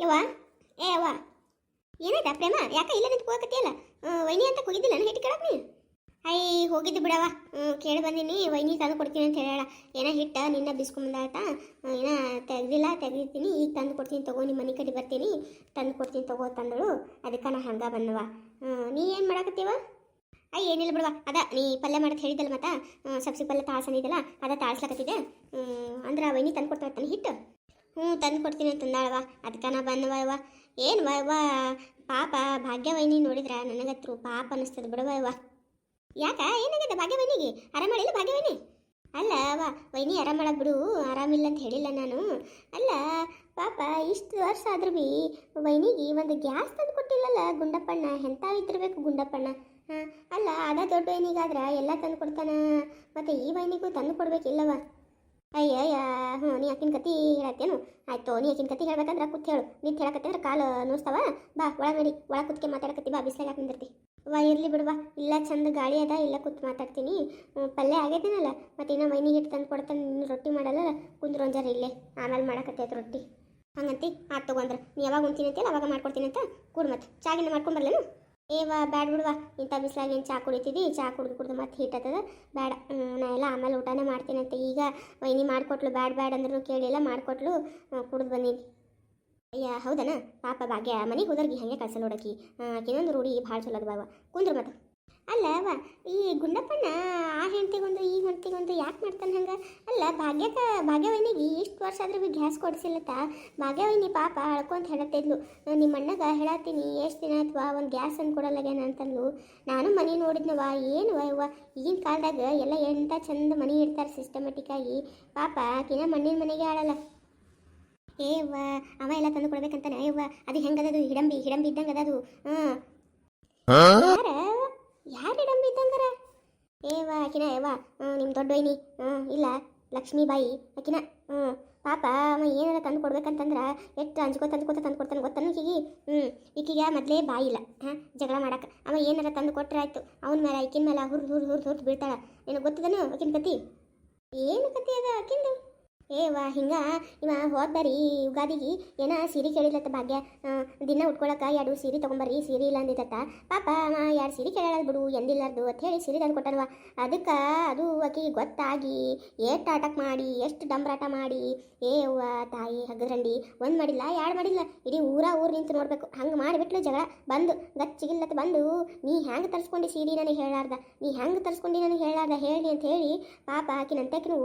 ಯವ್ವ? ಏ ಯವ್ವ? ಏನಾಯ್ತಾ ಪ್ರೇಮ? ಯಾಕೆ ಇಲ್ಲ ನಿಂತು ಹೋಗಕತ್ತಿಯಲ್ಲ? ವೈನಿ ಅಂತ ಹೋಗಿದ್ದಿಲ್ಲ ನಾನು ಹಿಟ್ಟು ಕೇಳಕ್ ನೀ ಐ, ಹೋಗಿದ್ದು ಬಿಡವ ಕೇಳಿ ಬಂದೀನಿ. ವೈನಿ ತಂದು ಕೊಡ್ತೀನಿ ಅಂತ ಹೇಳ ಏನ ಹಿಟ್ಟ, ನಿನ್ನ ಬಿಸ್ಕೊಂಬಂದಾಯ್ತಾ ಏನ ತೆಗ್ದಿಲ್ಲ, ತೆಗ್ದಿರ್ತೀನಿ. ಈಗ ತಂದು ಕೊಡ್ತೀನಿ ತಗೋ ನಿಮ್ಮ ಮನೆ ಕಡೆ ಬರ್ತೀನಿ. ತಂದು ಕೊಡ್ತೀನಿ ತಗೋ ತಂದಳು ಅದಕ್ಕೆ ನಾ ಹಂಗೆ ಬಂದವ. ನೀ ಏನು ಮಾಡಕತ್ತೀವ? ಐ, ಏನಿಲ್ಲ ಬಿಡವ ಅದ, ನೀ ಪಲ್ಯ ಮಾಡತ್ ಹೇಳಿದ್ದಲ್ಲ ಮತ್ತ? ಸಬ್ಸಿ ಪಲ್ಯ ತಾಳ್ಸಂದಿದ್ದಲ್ಲ, ಅದ ತಾಳ್ಸ್ಲಕತ್ತಿದೆ ಅಂದ್ರೆ ವೈನಿ ತಂದು ಕೊಡ್ತಾ ಇರ್ತಾನೆ, ಹಿಟ್ಟು? ಹ್ಞೂ, ತಂದು ಕೊಡ್ತೀನಿ ಅಂತಂದಾಳವ ಅದಕ್ಕೆ ನಾ ಬಂದವ ಯವ್ವ ಏನು ವಯವ ಪಾಪ ಭಾಗ್ಯವೈನಿ ನೋಡಿದ್ರ ನನಗತ್ರು ಪಾಪ ಅನ್ನಿಸ್ತದೆ ಬಿಡವ ಯವ್ವ ಯಾಕ? ಏನಾಗಿದೆ ಭಾಗ್ಯವೈನಿಗೆ? ಆರಾಮಾಳಿಲ್ಲ ಭಾಗ್ಯವೈನಿ? ಅಲ್ಲ ವಾ, ವೈನಿ ಆರಾಮಾಳ ಬಿಡು, ಆರಾಮಿಲ್ಲ ಅಂತ ಹೇಳಿಲ್ಲ ನಾನು. ಅಲ್ಲ, ಪಾಪ ಇಷ್ಟು ವರ್ಷ ಆದ್ರೂ ಬಿ ವೈನಿಗೆ ಒಂದು ಗ್ಯಾಸ್ ತಂದು ಕೊಟ್ಟಿಲ್ಲಲ್ಲ ಗುಂಡಪ್ಪಣ್ಣ ಎಂಥ ಇದ್ದಿರಬೇಕು ಗುಂಡಪ್ಪಣ್ಣ. ಹಾಂ, ಅಲ್ಲ, ಅದ ದೊಡ್ಡ ವೈನಿಗಾದ್ರೆ ಎಲ್ಲ ತಂದು ಕೊಡ್ತಾನ. ಮತ್ತು ಈ ವೈನಿಗೂ ತಂದು ಕೊಡ್ಬೇಕಿಲ್ಲವ. ಅಯ್ಯಯ್ಯ ಹ್ಞೂ, ನೀ ಆಕಿನ ಕತಿ ಹೇಳತ್ತೇನು? ಆಯ್ತು, ನೀ ಆಕಿನ ಕತಿ ಹೇಳ್ಬೇಕಂದ್ರೆ ಕೂತ್ ಹೇಳು. ನಿಂತು ಹೇಳಕತ್ತಂದ್ರೆ ಕಾಲು ನೋಡ್ತಾವ ಬಾ, ಒಳಗೆ ನಡಿ. ಒಳಗೆ ಕುತ್ಕೆ ಮಾತಾಡಕತ್ತಿ, ಬಾ ಬಿಸಿಲಾಗ ಯಾಕೆ ನಿಂದಿರ್ತಿ? ವಾ, ಇರ್ಲಿ ಬಿಡುವ ಇಲ್ಲ ಚಂದ ಗಾಳಿ ಅದ, ಇಲ್ಲ ಕೂತ್ ಮಾತಾಡ್ತೀನಿ. ಪಲ್ಯ ಆಗೈತೇನಲ್ಲ? ಮತ್ತೆ ಇನ್ನ ಮೈನಿ ಹಿಟ್ಟು ತಂದು ಕೊಡ್ತಾನೆ ನೀನು ರೊಟ್ಟಿ ಮಾಡಲ್ಲ ಕುಂದ್ರೊಂಜಾರ ಇಲ್ಲೇ. ಆಮೇಲೆ ಮಾಡಕತ್ತೈತೆ ರೊಟ್ಟಿ. ಹಂಗಂತಿ? ಆತ್ ತಗೊಂಡ್ರೆ ನೀ ಯಾವಾಗ ಉಣ್ತೀನಿ ಅಂತೇಳಿ ಅವಾಗ ಮಾಡ್ಕೊಡ್ತೀನಿ ಅಂತ ಕೂಡ್ ಮತ್ತೆ ಚಾಗಿನ ಮಾಡ್ಕೊಂಬರ್ಲೇನು ಏವ ಬ್ಯಾಡ್ ಬಿಡುವ ಇಂಥ ಬಿಸಿಲಾಗ ಏನು ಚಾ ಕುಡಿತಿದ್ದಿ ಚಾ ಕುಡಿದು ಕುಡಿದು ಮತ್ತೆ ಹೀಟ್ ಬೇಡ ಬ್ಯಾಡ. ನಾ ಎಲ್ಲ ಆಮೇಲೆ ಊಟನೇ ಮಾಡ್ತೀನಿ ಅಂತ ಈಗ ವೈನಿ ಮಾಡಿಕೊಟ್ಲು, ಬ್ಯಾಡ್ ಬ್ಯಾಡ್ ಅಂದ್ರೂ ಕೇಳಿಲ್ಲ ಮಾಡಿಕೊಟ್ಲು. ಕುಡಿದು ಬಂದೀನಿ. ಅಯ್ಯ, ಹೌದನ? ಪಾಪ ಭಾಗ್ಯ, ಮನೆಗೆ ಹೋದರ್ಗಿ ಹಾಗೆ ಕಳ್ಸಲ್ಲ ನೋಡಕಿ ಆಕಿನೊಂದು ರೂಢಿ ಭಾಳ ಚಲೋ ಬಾವ. ಕುಂದ್ರು ಮತ್ತೆ. ಅಲ್ಲ ಅವ ಈ ಗುಂಡಪ್ಪಣ್ಣ ಆ ಹೆಂಡ್ತಿಗೊಂದು ಈ ಹೆಂಡ್ತಿಗೊಂದು ಯಾಕೆ ಮಾಡ್ತಾನೆ ಹಂಗೆ? ಅಲ್ಲ ಭಾಗ್ಯಕ ಭಾಗ್ಯವೈನಿಗೆ ಇಷ್ಟು ವರ್ಷ ಆದ್ರೂ ಭೀ ಗ್ಯಾಸ್ ಕೊಡಿಸಿಲ್ಲತ್ತ ಭಾಗ್ಯವೈನಿ ಪಾಪ ಅಳ್ಕೊಂತ ಹೇಳತ್ತಿದ್ಲು ನಿಮ್ಮ ಅಣ್ಣಗ ಹೇಳತ್ತೀನಿ ಎಷ್ಟು ದಿನ ಅಥವಾ ಒಂದು ಗ್ಯಾಸ್ ಅನ್ನು ಕೊಡಲ್ಲಗೇನ ಅಂತಂದ್ಲು. ನಾನು ಮನೆ ನೋಡಿದ್ನವ ಏನು ಯವ್ವ ಈಗಿನ ಕಾಲದಾಗ ಎಲ್ಲ ಎಂಥ ಚಂದ ಮನೆ ಇಡ್ತಾರೆ ಸಿಸ್ಟಮೆಟಿಕ್ ಆಗಿ. ಪಾಪ ಆಕಿನ ಮಣ್ಣಿನ ಮನೆಗೆ ಆಡಲ್ಲ ಏವ್ವ ಅವ ಎಲ್ಲ ತಂದು ಕೊಡ್ಬೇಕಂತಾನೆ? ಏವ್ವ ಅದು ಹೆಂಗದದು? ಹಿಡಂಬಿ ಹಿಡಂಬಿ ಇದ್ದಂಗೆ ಅದದು ಹಾಂ ಯಾರ ಯಾರ ಹಿಡಂಬಿ ಇದ್ದಂಗಾರ ಏವ ಆಕಿನ ಏವ? ನಿಮ್ಮ ದೊಡ್ಡ ಹಾಂ ಇಲ್ಲ, ಲಕ್ಷ್ಮೀಬಾಯಿ ಆಕಿನ ಹ್ಞೂ ಪಾಪ ಅವ ಏನಾರ ತಂದು ಕೊಡ್ಬೇಕಂತಂದ್ರೆ ಎಷ್ಟು ಅಂಜ್ಕೋತ ಅಂಜ್ಕೋತ ತಂದು ಕೊಡ್ತಾನೆ ಗೊತ್ತಾನು? ಈಕಿಗೆ ಹ್ಞೂ ಈಕಿಗೆ ಮೊದಲೇ ಬಾಯಿ ಇಲ್ಲ. ಹಾಂ, ಜಗಳ ಮಾಡಕ್ಕೆ ಅವ ಏನಾರ ತಂದು ಕೊಟ್ಟರೆ ಆಯಿತು? ಅವನ ಮೇಲೆ ಆಕಿನ ಮೇಲೆ ಹುರ್ದು ಹುರ್ದು ಹುರ್ದು ಹುರ್ದು ಬೀಳ್ತಾಳ ನಿನಗೆ ಗೊತ್ತದನು ಆಕಿನ ಕತಿ? ಏನು ಕತಿ ಅದ ಆಕಿಂದು ಏವಾ ಹಿಂಗ, ಇವ ಹೋದ ಬಾರಿ ಯುಗಾದಿಗೆ ಏನ ಸೀರೆ ಕೇಳಿಲ್ಲತ್ತ ಭಾಗ್ಯ. ದಿನ ಉಟ್ಕೊಳಕ ಎರಡು ಸೀರೆ ತೊಗೊಂಬರ್ರಿ, ಸೀರೆ ಇಲ್ಲ ಅಂದಿದ್ದತ್ತ. ಪಾಪ ಯಾರು ಸೀರೆ ಕೇಳಲ್ಲ ಬಿಡು, ಎಂದಿಲ್ಲಾರ್ದು ಅಂತ ಹೇಳಿ ಸೀರೆ ತಂದು ಕೊಟ್ಟಲ್ವ ಅದಕ್ಕೆ ಅದು ಆಕಿಗೆ ಗೊತ್ತಾಗಿ ಎಷ್ಟು ಆಟಕ್ ಮಾಡಿ, ಎಷ್ಟು ಡಂಬ್ರಾಟ ಮಾಡಿ. ಏ ಅವ್ವ, ತಾಯಿ ಹಗ್ಗದ್ರಂಡಿ, ಒಂದು ಮಾಡಿಲ್ಲ ಎರಡು ಮಾಡಿಲ್ಲ. ಇಡೀ ಊರ ಊರ್ ನಿಂತು ನೋಡ್ಬೇಕು. ಹಂಗೆ ಮಾಡಿಬಿಟ್ಲು ಜಗಳ, ಬಂದು ಗಚ್ಚಿಗಿಲ್ಲತ್ತ ಬಂದು, ನೀ ಹ್ಯಾಂಗೆ ತರ್ಸ್ಕೊಂಡಿ ಸೀರೆ ನನಗೆ ಹೇಳಾರ್ದ ನೀ ಹ್ಯಾಂಗ ತರ್ಸ್ಕೊಂಡಿ ನನಗೆ ಹೇಳಾರ್ದ ಹೇಳಿ ಅಂತ ಹೇಳಿ ಪಾಪ ಆಕಿನಂತಕಿನೂ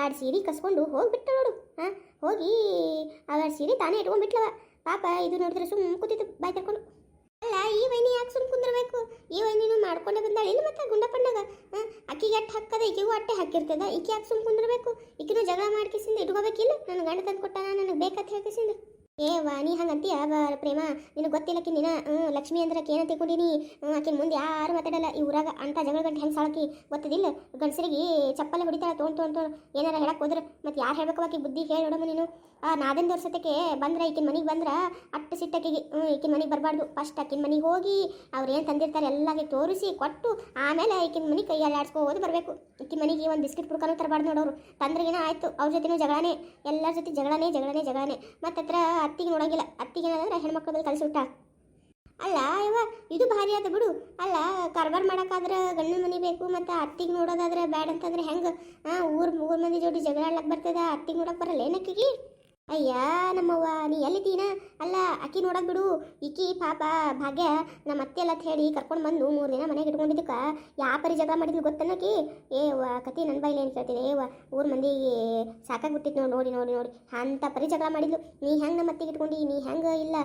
ಎರಡು ಸೀರೆ ಕಸ್ಕೊಂಡು ಹೋಗ್ಬಿಟ್ಟು ನೋಡು. ಹಾಂ, ಹೋಗಿ ಅವ ಸೀರೆ ತಾನೇ ಇಟ್ಕೊಂಡ್ಬಿಟ್ಲವ. ಪಾಪ ಇದು ನೋಡಿದ್ರೆ ಸುಮ್ಮ ಕೂತಿತ್ತು ಬಾಯ್ ತರ್ಕೊಂಡು ಅಲ್ಲ, ಈ ವೈನಿ ಯಾಕೆ ಸುಮ್ ಕುಂದಿರಬೇಕು? ಈ ವೈನಿನೂ ಮಾಡ್ಕೊಂಡೆ ಬಂದಾಳೆ. ಇಲ್ಲಿ ಮತ್ತೆ ಗುಂಡಪ್ಪಣ್ಣಗ ಹಾಂ, ಅಕ್ಕಿಗೆ ಅಟ್ಟೆ ಹಾಕದ, ಈಕೆಗೂ ಅಟ್ಟೆ ಹಾಕಿರ್ತದ. ಈಕೆ ಯಾಕೆ ಸುಮ್ ಕುಂದಿರಬೇಕು? ಈಕಿನೂ ಜಗಳ ಮಾಡ್ಕಿಸಿಂದ ಇಟ್ಕೋಬೇಕಿಲ್ಲ? ನನ್ನ ಗಂಡ ತಂದು ಕೊಟ್ಟಾನ ನನಗೆ ಬೇಕಂತ ಹೇಳ್ಕಿಸಿಂದ. ಏ, ವಾ, ನೀ ಹಂಗಂತೀಯ? ಪ್ರೇಮ, ನಿನಗೆ ಗೊತ್ತಿಲ್ಲಕಿ ನೀನ? ಲಕ್ಷ್ಮಿ ಅಂದ್ರೆ ಆಕೆ ತಿಳ್ಕೊಂಡಿನಿ? ಆಕಿನ ಮುಂದೆ ಯಾರು ಮಾತಾಡಲ್ಲ? ಈ ಊರಾಗ ಅಂತ ಜಗಳ ಗಂಟೆ ಹೆಂಗೆ ಸಾಳಕಿ? ಗೊತ್ತದಿಲ್ಲ ಗಂಡಸರಿಗೆ ಚಪ್ಪಲಿ ಹೊಡಿತಾಳೆ ತೊಗೊಂಡು ತೊಗೊಂಡು ಏನಾರ ಹೇಳಕ್ಕೆ ಹೋದ್ರೆ ಮತ್ತೆ ಯಾರು ಹೇಳ್ಬೇಕು ಆಕಿ? ಬುದ್ಧಿ ಹೇಳಿ ನೋಡಮ್ಮ ನೀನು. ನಾದನ್ ವರ್ಷಕ್ಕೆ ಬಂದ್ರೆ, ಈಕಿನ ಮನೆಗೆ ಬಂದ್ರೆ, ಅಟ್ಟು ಸಿಟ್ಟಕ್ಕಿಗೆ ಈಕಿನ ಮನೆಗೆ ಬರಬಾರ್ದು. ಫಸ್ಟ್ ಆಕಿನ ಮನೆಗೆ ಹೋಗಿ ಅವ್ರು ಏನು ತಂದಿರ್ತಾರೆ ಎಲ್ಲಾಗೆ ತೋರಿಸಿ ಕೊಟ್ಟು ಆಮೇಲೆ ಈಕಿನ ಮನೆ ಕೈಯಲ್ಲಿ ಹೋಗೋದು ಬರಬೇಕು. ಈಕಿನ ಮನೆಗೆ ಒಂದು ಬಿಸ್ಕಿಟ್ ಪುಡ್ಕನೂ ತರಬಾರ್ದು ನೋಡೋರು. ತಂದ್ರಿಗೇನ ಆಯಿತು ಅವ್ರ ಜೊತೆನೂ ಜಗಳನೇ. ಎಲ್ಲರ ಜೊತೆ ಜಗಳನೇ ಜಗಳನೇ ಜಗಳನೇ. ಮತ್ತು ಹತ್ರ ಅತ್ತಿಗೆ ನೋಡಂಗಿಲ್ಲ. ಅತ್ತಿಗೆ ಏನಂದ್ರೆ ಹೆಣ್ಮಕ್ಳ ಮೇಲೆ ಅಲ್ಲ ಇವ ಇದು ಭಾರಿ ಆದ ಬಿಡು. ಅಲ್ಲ, ಕಾರ್ಬಾರ್ ಮಾಡೋಕ್ಕಾದ್ರೆ ಗಂಡನ ಮನೆ ಬೇಕು, ಮತ್ತು ಅತ್ತಿಗೆ ನೋಡೋದಾದ್ರೆ ಬ್ಯಾಡ ಅಂತಂದ್ರೆ ಹೆಂಗೆ? ಊರು ಊರು, ಊರ್ ಮಂದಿ ಜೋಡಿ ಜಗಳ ಆಡ್ಲಕ್ಕೆ ಬರ್ತದ, ಅತ್ತಿಗೆ ನೋಡಕ್ಕೆ ಬರಲ್ಲ ಏನಕ್ಕಿಗೆ ಅಯ್ಯ, ನಮ್ಮವ್ವ, ನೀ ಎಲ್ಲಿದ್ದೀನ? ಅಲ್ಲ, ಅಕ್ಕಿ ನೋಡಕ್ ಬಿಡು. ಇಕ್ಕಿ ಪಾಪ ಭಾಗ್ಯ ನಮ್ಮ ಅತ್ತೆ ಎಲ್ಲ ಹೇಳಿ ಕರ್ಕೊಂಡು ಬಂದು ಮೂರು ದಿನ ಮನೆಗೆ ಇಟ್ಕೊಂಡಿದ್ದಕ್ಕ. ಯಾವ ಪರಿ ಜಗಳ ಮಾಡಿದ್ಲು ಏ ವ ಕತಿ ನನ್ನ ಬೈಲಿ ಏನು ಕೇಳ್ತೀನಿ ಏ ವ ಊರ್ ಮಂದಿ ಸಾಕಾಗ್ಬಿಟ್ಟಿತ್ತು ನೋಡಿ ನೋಡಿ ನೋಡಿ ನೋಡಿ. ಅಂತ ಪರಿ ಜಗಳ ಮಾಡಿದ್ಲು. ನೀ ಹೆಂಗೆ ನಮ್ಮ ಅತ್ತಿಗೆ ಇಟ್ಕೊಂಡು? ನೀ ಹೆಂಗೆ ಇಲ್ಲ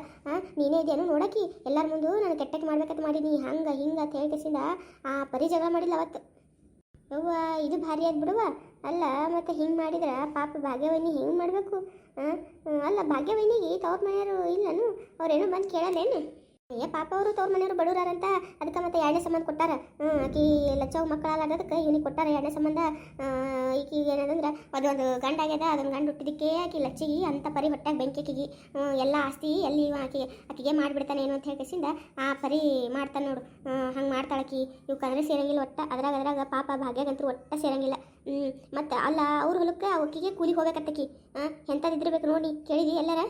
ನೀನೇ ಇದೆಯೇನು ನೋಡಕಿ ಎಲ್ಲರ ಮುಂದೆ ನಾನು ಕೆಟ್ಟಕ್ಕೆ ಮಾಡ್ಬೇಕಂತ ಮಾಡಿ, ನೀ ಹಂಗೆ, ಹಿಂಗೆ ಅಂತ ಹೇಳ್ಕೇಸಿಂದ ಆ ಪರಿ ಜಗಳ ಮಾಡಿಲ್ಲ ಅವತ್ತು. ಅವ್ವ, ಇದು ಭಾರಿ ಆಯ್ತು ಬಿಡುವ ಅಲ್ಲ, ಮತ್ತೆ ಹಿಂಗೆ ಮಾಡಿದ್ರೆ ಪಾಪ ಭಾಗ್ಯವೈನಿ ಹೆಂಗೆ ಮಾಡಬೇಕು? ಅಲ್ಲ, ಭಾಗ್ಯವನಿಗೆ ತವ್ರ ಮನೆಯವರು ಇಲ್ಲನು, ಅವ್ರೇನೋ ಬಂದು ಕೇಳಲ್ಲೇನು ಏ, ಪಾಪ ಅವರು ತವ್ರ ಮನೆಯವರು ಬಡವರಾರಂತ, ಅದಕ್ಕೆ ಮತ್ತೆ ಎರಡನೇ ಸಂಬಂಧ ಕೊಟ್ಟಾರ? ಆಕಿ ಲಚ್ಚವ್ ಅದಕ್ಕೆ ಇವನಿಗೆ ಕೊಟ್ಟಾರ ಎರಡನೇ ಸಂಬಂಧ? ಈಕಿಗೆ ಏನಂದ್ರೆ, ಅದೊಂದು ಗಂಡ ಆಗ್ಯದ, ಅದೊಂದು ಗಂಡು ಹುಟ್ಟಿದಕ್ಕೆ ಆಕಿ ಲಚ್ಚಿಗೆ, ಅಂತ ಪರಿ ಹೊಟ್ಟಾಗ ಬೆಂಕಿ ಆಕಿಗೆ ಹ್ಞೂ ಎಲ್ಲ ಆಸ್ತಿ ಎಲ್ಲಿ ಆಕಿ, ಆಕಿಗೆ ಮಾಡಿಬಿಡ್ತಾನೆ ಏನು ಅಂತ ಹೇಳ್ಕೇಸಿಂದ ಆ ಪರಿ ಮಾಡ್ತಾನೆ ನೋಡು. ಹಂಗೆ ಮಾಡ್ತಾಳಕಿ ಇವ್ ಕದ್ರೆ ಸೇರಂಗಿಲ್ಲ ಒಟ್ಟ, ಅದ್ರಾಗ ಅದ್ರಾಗ ಪಾಪ ಭಾಗ್ಯಾಗಂತೂ ಒಟ್ಟ ಸೇರಂಗಿಲ್ಲ. ಹ್ಞೂ ಮತ್ತು ಅಲ್ಲ, ಅವ್ರ ಹೊಲಕ್ಕೆ ಅವಕ್ಕಿಗೆ ಕೂಲಿಗೆ ಹೋಗ್ಬೇಕತ್ತಕಿ. ಹಾಂ ಎಂಥದಿದ್ದಿರ್ಬೇಕು ನೋಡಿ, ಕೇಳಿದಿ ಎಲ್ಲರ?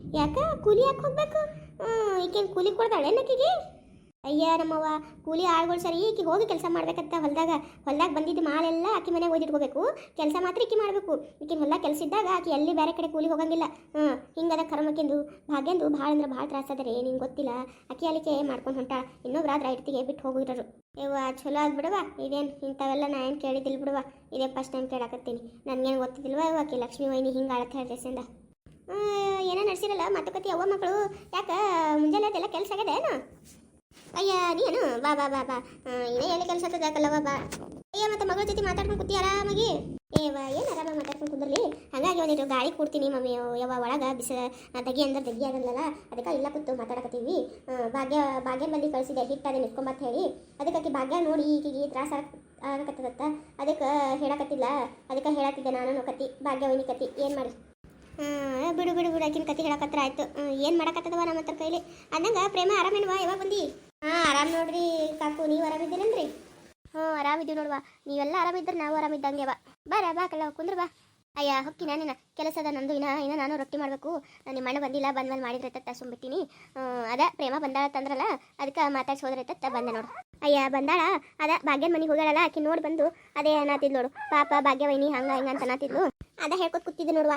ಯಾಕೆ, ಕೂಲಿ ಯಾಕೆ ಹೋಗ್ಬೇಕು? ಈಕೆ ಕೂಲಿ ಕೊಡ್ದಾಳೆ ನಕ್ಕಿಗೆ ಅಯ್ಯ ನಮ್ಮವ್ವ, ಕೂಲಿ ಆಳ್ಗಳು ಸರಿ ಈಕಿ ಹೋಗಿ ಕೆಲಸ ಮಾಡ್ಬೇಕಂತ ಹೊಲ್ದಾಗ ಹೊಲ್ದಾಗ ಬಂದಿದ್ದು ಮಾಲೆಲ್ಲ ಆಕಿ ಮನೆಗೆ ಓದಿಟ್ಕೋಬೇಕು ಕೆಲಸ ಮಾತ್ರ ಈಕಿ ಮಾಡಬೇಕು. ಈಕಿನ ಹೊಲ ಕೆಲಸ ಇದ್ದಾಗ ಆಕಿ ಎಲ್ಲಿ ಬೇರೆ ಕಡೆ ಕೂಲಿ ಹೋಗಂಗಿಲ್ಲ. ಹ್ಞೂ, ಹಿಂಗದ ಕರ್ಮಕ್ಕೆಂದು, ಭಾಗ್ಯಂದು ಭಾಳ ಅಂದ್ರೆ ಭಾಳ ತ್ರಾಸದರಿ ನಿಂಗೆ ಗೊತ್ತಿಲ್ಲ. ಅಕ್ಕಿ ಅಲಿಕೆ ಮಾಡ್ಕೊಂಡು ಹೊಂಟಾಳ. ಇನ್ನೊಬ್ರಾದ್ರ ಇಡ್ತಿಗೆ ಬಿಟ್ಟು ಹೋಗಿರೋರು. ಇವ ಚಲೋ ಆದ್ ಬಿಡವ ಇದೇನು ಇಂಥವೆಲ್ಲ ನಾ ಏನು ಕೇಳಿದಿಲ್ಲ ಬಿಡುವ ಇದೇ ಫಸ್ಟ್ ಟೈಮ್ ಕೇಳಾಕತ್ತೀನಿ. ನನಗೇನು ಗೊತ್ತಿದ್ದಿಲ್ವ ಆಕಿ ಲಕ್ಷ್ಮೀ ವೈನಿ ಹಿಂಗೆ ಆಳತ್ ಹೇಳ್ದೆಸಿಂದ ಏನೋ ಮತ್ತೆ ಮಾತುಕತೆ. ಅವ್ವ ಮಕ್ಕಳು ಯಾಕೆ ಮುಂಜಾನೆ ಅದೆಲ್ಲ ಕೆಲಸ ಆಗ್ಯದ ಏನು? ಅಯ್ಯ, ನೀನು? ಬಾ ಬಾ ಬಾ ಬಾ. ಇನ್ನೇ ಎಲ್ಲಿ ಕೆಲಸ ಯಾಕಲ್ಲವ ಬಾ ಅಯ್ಯ, ಮತ್ತೆ ಮಗಳ ಜೊತೆ ಮಾತಾಡ್ಕೊಂಡು ಕೂತಿ ಆರಾಮಾಗಿ? ಏವ ಏನು ಆರಾಮಾಗಿ ಮಾತಾಡ್ಕೊಂಡು ಕುಂದ್ರಲಿ ಹಂಗಾಗಿ ಒಂದಿಟ್ಟು ಗಾಳಿ ಕೊಡ್ತೀನಿ, ಮಮ್ಮಿ. ಯಾವ ಒಳಗ ಬಿಸ ತೆಗಿ ಅಂದ್ರೆ ತೆಗಿ ಆಗಲ್ಲ ಅದಕ್ಕೆ ಇಲ್ಲ ಕೂತು ಮಾತಾಡಕತ್ತೀವಿ. ಭಾಗ್ಯ ಭಾಗ್ಯ ಬಂದು ಕಳಿಸಿದೆ ಹಿಟ್ಟು ಅದನ್ನ ಇಟ್ಕೊಂಬತ್ ಹೇಳಿ. ಅದಕ್ಕೆ ಭಾಗ್ಯ ನೋಡಿ ಈಕಿಗೆ ತ್ರಾಸ ಆಗಕತ್ತದತ್ತ. ಅದಕ್ಕೆ ಹೇಳಕತ್ತಿಲ್ಲ. ಅದಕ್ಕೆ ಹೇಳತ್ತಿದ್ದೆ ನಾನು ಕತಿ ಭಾಗ್ಯ ಕತ್ತಿ. ಕತಿ ಏನು ಮಾಡಿ ಬಿಡು ಬಿಡು ಬಿಡು ಆಕಿನ ಕತಿ ಹೇಳಕತ್ರ ಆಯ್ತು. ಏನು ಮಾಡಕತ್ತದವ ನಮ್ಮ ಹತ್ರ ಕೈಲಿ? ಅಂದಂಗ ಪ್ರೇಮ ಆರಾಮೇನ್ವಾ ಯಾವಾಗ ಬಂದಿ? ಹಾಂ, ಆರಾಮ್ ನೋಡ್ರಿ ಕಾಕು, ನೀವು ಆರಾಮಿದ್ದೀರೇನ್ರಿ ಹ್ಞೂ ಆರಾಮಿದ್ದೀವಿ ನೋಡುವ. ನೀವೆಲ್ಲ ಆರಾಮಿದ್ರೆ ನಾವು ಆರಾಮಿದ್ದಂಗೆವ ಬಾರ ಬಾ ಕಲ್ಲ ಕುಂದ್ರ ಬಾ. ಅಯ್ಯ, ಹೊಕ್ಕಿ ನಾನೇನ. ಕೆಲಸದ ನಂದು ಇನ್ನ ಇನ್ನ ನಾನು ರೊಟ್ಟಿ ಮಾಡಬೇಕು. ನಿಮ್ಮ ಅಣ್ಣ ಬಂದಿಲ್ಲ, ಬಂದ್ ಮೇಲೆ ಮಾಡಿದ್ರೆ ತತ್ತ ಸುಂಬಿಟ್ಟಿನಿ ಅದ, ಪ್ರೇಮ ಬಂದಾಳ ತಂದ್ರಲ್ಲ ಅದಕ್ಕೆ ಮಾತಾಡ್ಸಿ ಹೋದ್ರೆ ತತ್ತ ಬಂದೆ ನೋಡು. ಅಯ್ಯ, ಬಂದಾಳ? ಅದ, ಭಾಗ್ಯನ ಮನೆಗೆ ಹೋಗ್ಯಾಳಲ್ಲ ಆಕಿ ನೋಡಿ ಬಂದು, ಅದೇ ಅನ್ನತ್ತಿದ್ ನೋಡು. ಪಾಪ, ಭಾಗ್ಯವೈನಿ, ಹಂಗ ಹಿಂಗ ಅಂತ ಅನ್ನತ್ತಿದ್ಲು ಅದ ಹೇಳ್ಕೊತ ಕೂತಿದ್ದೆ ನೋಡುವ.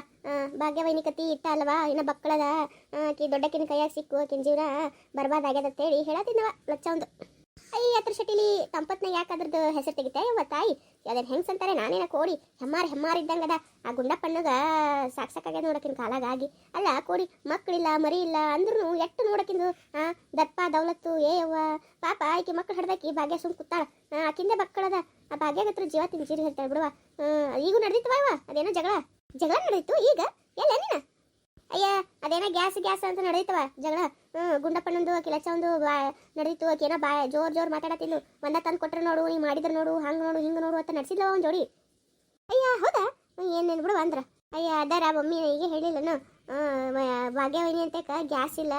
ಭಾಗ್ಯವೈನಿ ಕತಿ ಇಟ್ಟ ಅಲ್ವಾ? ಇನ್ನ ಬಕ್ಕಳದ ಆಕಿ ದೊಡ್ಡಕ್ಕಿನ ಕೈಯಾಗ ಸಿಕ್ಕು, ಆಕಿನ ಜೀವನ ಅಂತೇಳಿ ಹೇಳತ್ತಿದ್ನವ, ಲಚ್ಚ ಒಂದು. ಅಯ್ಯ ಅದ್ರ ಶೆಟ್ಟಿಲಿ ತಂಪತ್ನ ಯಾಕೆ ಅದ್ರದ್ದು ಹೆಸರು ತೆಗಿತೆ ಯವ್ವ ತಾಯಿ ಅದೇನು ಹೆಂಗ್ಸ್ ಅಂತಾರೆ, ನಾನೇನ ಕೋಡಿ. ಹೆಮ್ಮಾರ್ ಹೆಮ್ಮಾರ್ ಇದ್ದಂಗದ ಆ ಗುಂಡಪ್ಪಣ್ಣಗ ಸಾಕ್ ಸಾಕಾಗ್ಯದ ನೋಡಕಿನ ಕಾಲಾಗ ಆಗಿ ಅಲ್ಲ, ಕೋಡಿ ಮಕ್ಕಳಿಲ್ಲ ಮರಿ ಇಲ್ಲ ಅಂದ್ರೂ ಎಷ್ಟು ನೋಡಕಿಂದು? ಆ, ದಪ್ಪ, ದೌಲತ್ತು, ಏ ಯವ್ವ, ಪಾಪ ಆಕಿ ಮಕ್ಕಳು ಹಡ್ದಾಕಿ ಭಾಗ್ಯ ಸುಮ್ ಕೂತಾಳ. ಆಕಿಂದೆ ಮಕ್ಕಳದ ಆ ಭಾಗ್ಯದ ಹತ್ರ ಜೀವ ತಿನ್ ಜೀರಿ ಹೇಳ್ತಾಳೆ ಬಿಡುವ. ಈಗೂ ನಡೆದಿತ್ತು ಯವ್ವ ಅದೇನೋ ಜಗಳ. ಜಗಳ ನಡೆದಿತ್ತು ಈಗ? ಎಲ್ಲ ನೀನ ಅಯ್ಯ, ಅದೇನೋ ಗ್ಯಾಸ್ ಗ್ಯಾಸ್ ಅಂತ ನಡೀತವ, ಜಗಳ. ಹ್ಞೂ ಗುಂಡಪ್ಪನೊಂದು ಒಂದು ಬಾ, ನಡೀತು. ಅದ್ನೋ ಬಾ, ಜೋರ್ ಜೋರ್ ಮಾತಾಡತ್ತಿದ್ಲು ಒಂದ ತಂದು ಕೊಟ್ರೆ ನೋಡು, ನೀ ಮಾಡಿದ್ರು ನೋಡು, ಹಂಗೆ ನೋಡು, ಹಿಂಗೆ ನೋಡು ಅಂತ ನಡ್ಸಿದ್ಲವ ಒಂದು ಜೋಡಿ. ಅಯ್ಯ, ಹೌದಾ? ಏನೇನು ಬಿಡು ಅಂದ್ರ. ಅಯ್ಯ, ಅದಾರ ಮಮ್ಮಿ ಈಗ ಹೇಳಿಲ್ಲನು ಭಾಗ್ಯವೈನಿ ಅಂತಕ ಗ್ಯಾಸ್ ಇಲ್ಲ.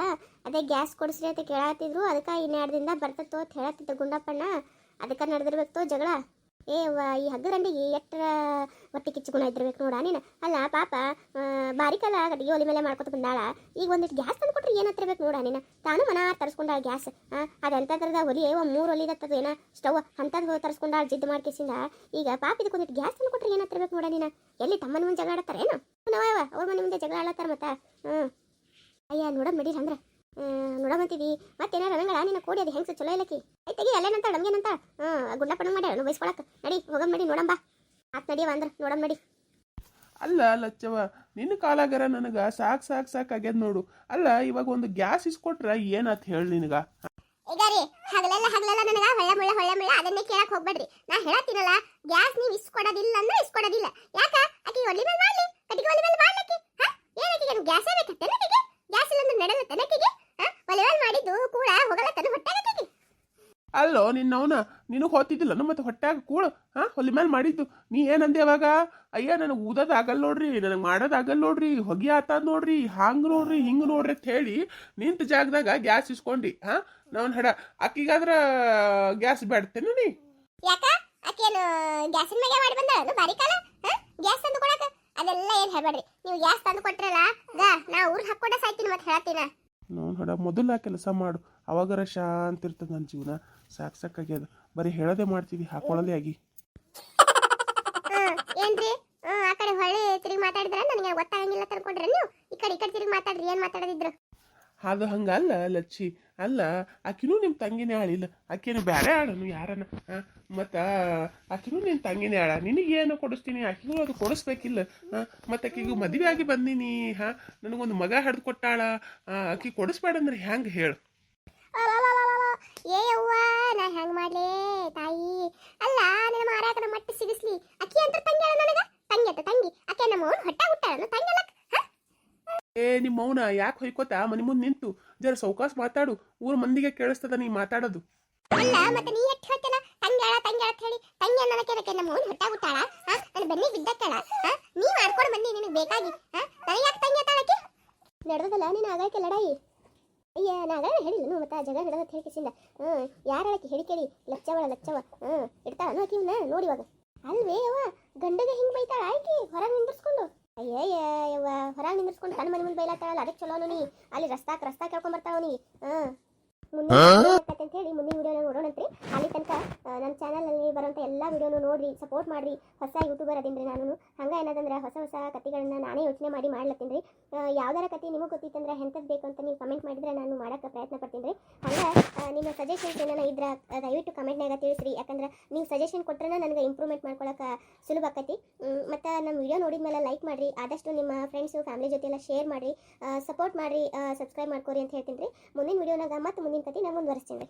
ಅದೇ ಗ್ಯಾಸ್ ಕೊಡಿಸ್ರಿ ಅಂತ ಕೇಳತ್ತಿದ್ರು ಅದಕ್ಕೆ ಇನ್ನೆರಡು ದಿನ ಬರ್ತತ್ತು ಅಂತ ಹೇಳತ್ತಿತ್ತು ಗುಂಡಪ್ಪಣ್ಣ. ಅದಕ್ಕೆ ನಡೆದಿರ್ಬೇಕು ಜಗಳ. ಏ ಅವ್ವ ಈ ಹಗ್ಗದಂಡಿಗೆ ಎಟ್ಟರ ಹೊಟ್ಟೆ ಕಿಚ್ಚುಗುಣ ಇದ್ದಿರ್ಬೇಕು ನೋಡ ನೀನು. ಅಲ್ಲ, ಪಾಪ ಬಾರಿಕಲ್ಲ ಗಡಿಗೆ ಒಲಿ ಮೇಲೆ ಮಾಡ್ಕೊತ ಬಂದಾಳ. ಈಗ ಒಂದಿಷ್ಟು ಗ್ಯಾಸ್ ತಂದು ಕೊಟ್ರೆ ಏನು ನೋಡ ನೀನು. ತಾನು ಮನ ತರಿಸ್ಕೊಂಡಾಳ ಗ್ಯಾಸ್ ಅದೆಂಥದ್ರದ ಒಲಿ ಒಂದು ಮೂರು ಒಲಿ ಇದತ್ತದ ಏನ ಸ್ಟವ್ ಅಂಥದ್ದು ತರಿಸ್ಕೊಂಡಾಳ ಜಿದ್ದು ಮಾಡ್ಕೇಸಿಂದ. ಈಗ ಪಾಪ ಇದಕ್ಕೆ ಒಂದಿಟ್ಟು ಗ್ಯಾಸ್ ತಂದು ಕೊಟ್ರೆ ಏನು ಹತ್ತಿರ್ಬೇಕು ನೋಡ ನೀನು. ಎಲ್ಲಿ ತಮ್ಮನ ಮುಂದೆ ಜಗಳ ಏನು? ನಾವ ಅವ್ರ ಮನೆ ಮುಂದೆ ಜಗಳ ಆಡತ್ತಾರ ಮತ್ತ? ಹ್ಞೂ ಅಯ್ಯ ನೋಡ ನಡೀರಿ ಅಂದ್ರೆ. ನೋಡಮಂತೀವಿ ಮತ್ತೇನಾರ ಅನ್ನಂಗಳ ನಿನ್ನ ಕೋಡಿ ಅದು ಹೆಂಗ್ಸ? ಚಲೋ ಇಲ್ಲಕಿ? ಐತೆಗಿ ಅಲ್ಲೇನಂತ? ನಮ್ಗೇನಂತ? ಹ್ಞೂ ಗುಂಡಪ್ಪನ ಮಾಡ್ಯಾಳ. ಬೈಸ್ಕೊಳಕ್. ನಡಿ ಹೋಗಮ್ ನಡಿ ನೋಡಂಬ ಆತ್ ನಡಿಯವ ಅಂದ್ರ ನೋಡಮ್ ನಡಿ. ಅಲ್ಲ ಲಚ್ಚವ ನಿನ್ನ ಕಾಲಾಗರ ನನಗ ಸಾಕ್ ಸಾಕ್ ಸಾಕ್ ಆಗ್ಯದ ನೋಡು. ಅಲ್ಲ ಇವಾಗ ಒಂದು ಗ್ಯಾಸ್ ಇಸ್ಕೊಟ್ರ ಏನಾತ್ ಹೇಳಿ ನಿನಗ? ಈಗ ರೀ ಹಗಲೆಲ್ಲ ಹಗಲೆಲ್ಲ ನನಗ ಹೊಳ್ಳೆ ಮುಳ್ಳೆ ಹೊಳ್ಳೆ ಮುಳ್ಳೆ. ಅದನ್ನೇ ಕೇಳಕ್ ಹೋಗ್ಬೇಡ್ರಿ. ನಾ ಹೇಳತ್ತೀನಲ್ಲ ಗ್ಯಾಸ್ ನೀವು ಇಸ್ಕೊಡೋದಿಲ್ಲ ಅಂದ್ರೆ ಇಸ್ಕೊಡೋದಿಲ್ಲ. ಯಾಕ? ಆಕಿ ಒಲಿ ಮೇಲೆ ಮಾಡ್ಲಿ. ಕಟ್ಟಿಗೆ ಒಲಿ ಮೇಲೆ ಮಾಡ್ಲಿಕ್ಕೆ ಹಾ? ಏನಕ್ಕೆ? ಗ್ಯಾಸೇ ಬೇಕತ್ತೆ ಗ್ಯಾಸ್ ಇಲ್ಲ ಅಂದ್ರೆ ನಡೆಲ್ಲ ತನಕಿಗೆ ಹಾ ಒಲಿ ಮೇಲೆ ಮಾಡಿದ್ದು ಕೂಡ ಹೋಗಲ್ಲ ತನ್ನ ಹೊಟ್ಟೆಗೆ ಅಲ್ಲೋ ನಿನ್ನವನ ನಿನಗೆ ಹೋತಿದ್ದಿಲ್ಲ ಮತ್ತೆ ಹೊಟ್ಟೆಯಾಗ ಕೂಳು ಹಾಂ ಹೊಲಿ ಮೇಲೆ ಮಾಡಿದ್ದು. ನೀ ಏನಂದೆ ಅವಾಗ? ಅಯ್ಯ ನನಗೆ ಊದೋದಾಗಲ್ಲ ನೋಡ್ರಿ ನನಗೆ ಮಾಡೋದಾಗಲ್ಲ ನೋಡ್ರಿ ಹೊಗೆ ಆತದ ನೋಡ್ರಿ ಹಾಂಗೆ ನೋಡ್ರಿ ಹಿಂಗೆ ನೋಡ್ರಿ ಅಂತ ಹೇಳಿ ನಿಂತ ಜಾಗದಾಗ ಗ್ಯಾಸ್ ಇಸ್ಕೊಂಡಿ ಹಾಂ. ನಾವು ಹಡ ಅಕ್ಕಿಗಾದ್ರ ಗ್ಯಾಸ್ ಬೇಡ್ತೇನೆ ನೀ? ಯಾಕ? ಅಕ್ಕೇನು ಗ್ಯಾಸಿನ ಮಾಡಿ ಬಂದಳು? ಬಾರಿ ಕಾಲ ಗ್ಯಾಸ್ ತಂದು ಕೊಡಕ? ಅದೆಲ್ಲ ಏನ್ ಹೇಳ್ಬೇಡ್ರಿ ನೀವು ಗ್ಯಾಸ್ ತಂದು ಕೊಟ್ರಲ್ಲ ಗಾ ನಾ ಊರ್ಗ್ ಹಾಕ್ಕೊಂಡ ಸಾಯ್ತೀನಿ ಮತ್ತೆ ಹೇಳ್ತೀನ ಹಡ ಮೊದಲ ಕೆಲಸ ಮಾಡು. ಅವಾಗರ ಶಾಂತ ಇರ್ತದೆ ನನ್ನ ಜೀವನ. ಸಾಕ್ ಸಾಕಾಗ್ಯದ ಬರೀ ಹೇಳೋದೇ ಮಾಡ್ತೀವಿ ಹಾಕೊಳ್ಳೋದೇ ಆಗಿ. ಏನ್ರಿ? ಆ ಕಡೆ ಹೊಳ್ಳಿ ತಿರುಗಿ ಮಾತಾಡಿದ್ರ ನನಗೆ ಗೊತ್ತಾಗಂಗಿಲ್ಲ ತನ್ಕೊಂಡ್ರೆ ನೀವು. ಈ ಕಡೆ ಈ ಕಡೆ ತಿರುಗಿ ಮಾತಾಡ್ರಿ ಏನ್ ಮಾತಾಡದಿದ್ರು. ಅದು ಹಂಗಲ್ಲ ಲಚ್ಚಿ ಅಲ್ಲ ಆಕಿನೂ ನಿಮ್ಮ ತಂಗಿನೇ ಆಳಿಲ್ಲ. ಆಕಿನ ಬೇರೆ ಆಡನು ಯಾರನ ಆ, ಮತ್ತ ಆಕಿನೂ ನಿನ್ನ ತಂಗಿನೇ ಆಳ. ನಿನಗೇನು ಕೊಡಿಸ್ತೀನಿ? ಆಕಿನೂ ಅದು ಕೊಡಿಸ್ಬೇಕಿಲ್ಲ ಮತ್ತೆ ಆಕಿಗೂ ಮದುವೆ ಆಗಿ ಬಂದೀನಿ ಹಾ? ನನಗೊಂದು ಮಗ ಹಡ್ದು ಕೊಟ್ಟಾಳ ಆಕಿ ಕೊಡಿಸ್ಬೇಡಂದ್ರೆ ಹೆಂಗೆ ಹೇಳು? ಏ ಅವ್ವ ನಾ ಹೆಂಗ್ ಮಾಡ್ಲಿ ತಾಯಿ? ಅಲ್ಲ ನಿನ್ನ ಮಾರಾಕನ ಮಟ್ಟ ಸಿಗಿಸ್ಲಿ. ಅಕ್ಕಿ ಅಂತ ತಂಗಿ ಅಲ್ಲ ನನಗ? ತಂಗಿ ಅಂತ ತಂಗಿ. ಅಕ್ಕೆ ನಮ್ಮ ಅವನು ಹೊಟ್ಟ ಹುಟ್ಟಾಳ ತಂಗಿ ಅಲ್ಲ ಏ ನಿಮ್ಮ ಮೌನ ಯಾಕೆ ಹೊಯ್ಕೋತಾ? ಮನೆ ಮುಂದೆ ನಿಂತು. ಜರ ಸೌಕಾಸ್ ಮಾತಾಡು. ಊರ ಮಂದಿಗೆ ಕೇಳಿಸ್ತದ ನೀ ಮಾತಾಡೋದು. ಅಲ್ಲ ಮತ್ತೆ ನೀ ಎಟ್ಟು ಹೇಳ್ತಿಲ್ಲ ತಂಗ್ಯಾಳ ತಂಗ್ಯಾಳ ಅಂತ ಹೇಳಿ. ತಂಗಿ ಅನ್ನೋದಕ್ಕೆ ನಮ್ಮ ಅವ್ನು ಹೊಟ್ಟ ಹುಟ್ಟಾಳ. ನನ್ನ ಬೆನ್ನಿ ಬಿದ್ದಕ್ಕಳ ನೀ ಮಾಡ್ಕೊಂಡು ಬಂದಿ ನಿನಗೆ ಬೇಕಾಗಿ. ನನಗೆ ಯಾಕೆ ತಂಗಿ ಅತ್ತಾಳಕ್ಕೆ ನಡೆದಲ್ಲ ನೀನು ಆಗಾಯ್ಕೆ ಲಡಾಯಿ ಅಯ್ಯ ನಾಗ ಹೇಳಿಲ್ಲ. ಮತ್ತೆ ಜಗ ಜಗ ನಡೆದ ಹೇಳ್ಕಿಸಿಲ್ಲ ಹ್ಞೂ ಯಾರಳಕ್ಕೆ ಹೇಳಿ ಕೇಳಿ. ಲಚ್ಚವಳ ಲಚ್ಚವ ಹ್ಞೂ ಇಡ್ತಾಳ ಆಕಿ ನೋಡಿ ನೋಡಿವಾಗ ಅಲ್ವೇ ಅವ ಗಂಡಗೆ ಹಿಂಗೆ ಬೈತಾಳ ಆಯ್ಕೆ ಹೊರಗೆ ನಿಂದಿರ್ಸ್ಕೊಂಡು. ಅಯ್ಯಯ್ಯ ಯವ್ವ ಹೊರಗೆ ನಿಂದಿರ್ಸ್ಕೊಂಡು ತನ್ನ ಮನೆ ಮುಂದೆ ಬೈಲಾತಾಳಲ್ಲ ಅದಕ್ಕೆ ಚಲೋನು ನೀ. ಅಲ್ಲಿ ರಸ್ತಾಕ್ ರಸ್ತಾ ಕೇಳ್ಕೊಂಡ್ ಬರ್ತಾವ ನೀ. ಹಾಂ? ಮುಂದೆ ಅಂತ ಹೇಳಿ ಮುಂದಿನ ವಿಡಿಯೋನ ನೋಡೋಣಂತ್ರಿ ಅಲ್ಲಿ ತನಕ ನನ್ನ ಚಾನಲಲ್ಲಿ ಬರೋಂಥ ಎಲ್ಲ ವಿಡಿಯೋನು ನೋಡ್ರಿ ಸಪೋರ್ಟ್ ಮಾಡ್ರಿ. ಹೊಸ ಯೂಟ್ಯೂಬರ್ ಅದೇನ್ರಿ ನಾನು ಹಂಗೆ ಏನದಂದ್ರೆ ಹೊಸ ಹೊಸ ಕಥೆಗಳನ್ನ ನಾನೇ ಯೋಚನೆ ಮಾಡಿ ಮಾಡ್ಲತ್ತೀನಿ ರೀ. ಯಾವ್ದಾರ ಕತೆ ನಿಮಗೆ ಗೊತ್ತಿತ್ತಂದ್ರೆ ಎಂಥದ್ದು ಬೇಕು ಅಂತ ನೀವು ಕಮೆಂಟ್ ಮಾಡಿದ್ರೆ ನಾನು ಮಾಡೋಕ್ಕೆ ಪ್ರಯತ್ನ ಪಡ್ತೀನಿ ರೀ ಹಂಗೆ ನಿಮ್ಮ ಸಜೆಷನ್ಸ್ ಏನಾರ ಇದ್ರೆ ದಯವಿಟ್ಟು ಕಮೆಂಟ್ನಾಗ ತಿಳಿಸ್ರಿ. ಯಾಕಂದ್ರೆ ನೀವು ಸಜೆಷನ್ ಕೊಟ್ರೆ ನನಗೆ ಇಂಪ್ರೂವ್ಮೆಂಟ್ ಮಾಡ್ಕೊಳಕ್ಕೆ ಸುಲಭ ಆಕತಿ. ಮತ್ತು ನಮ್ಮ ವಿಡಿಯೋ ನೋಡಿದ ಮೇಲೆ ಲೈಕ್ ಮಾಡಿರಿ. ಆದಷ್ಟು ನಿಮ್ಮ ಫ್ರೆಂಡ್ಸು ಫ್ಯಾಮಿಲಿ ಜೊತೆ ಎಲ್ಲ ಶೇರ್ ಮಾಡಿರಿ. ಸಪೋರ್ಟ್ ಮಾಡಿರಿ ಸಬ್ಸ್ಕ್ರೈಬ್ ಮಾಡ್ಕೊರಿ ಅಂತ ಹೇಳ್ತೀನಿ ರೀ ಮುಂದಿನ ವಿಡಿಯೋನಾಗ ಮತ್ತು ಮುಂದಿನ ಕತೆ ನಾನು ಮುಂದುವರಿಸ್ತೀನಿ ರೀ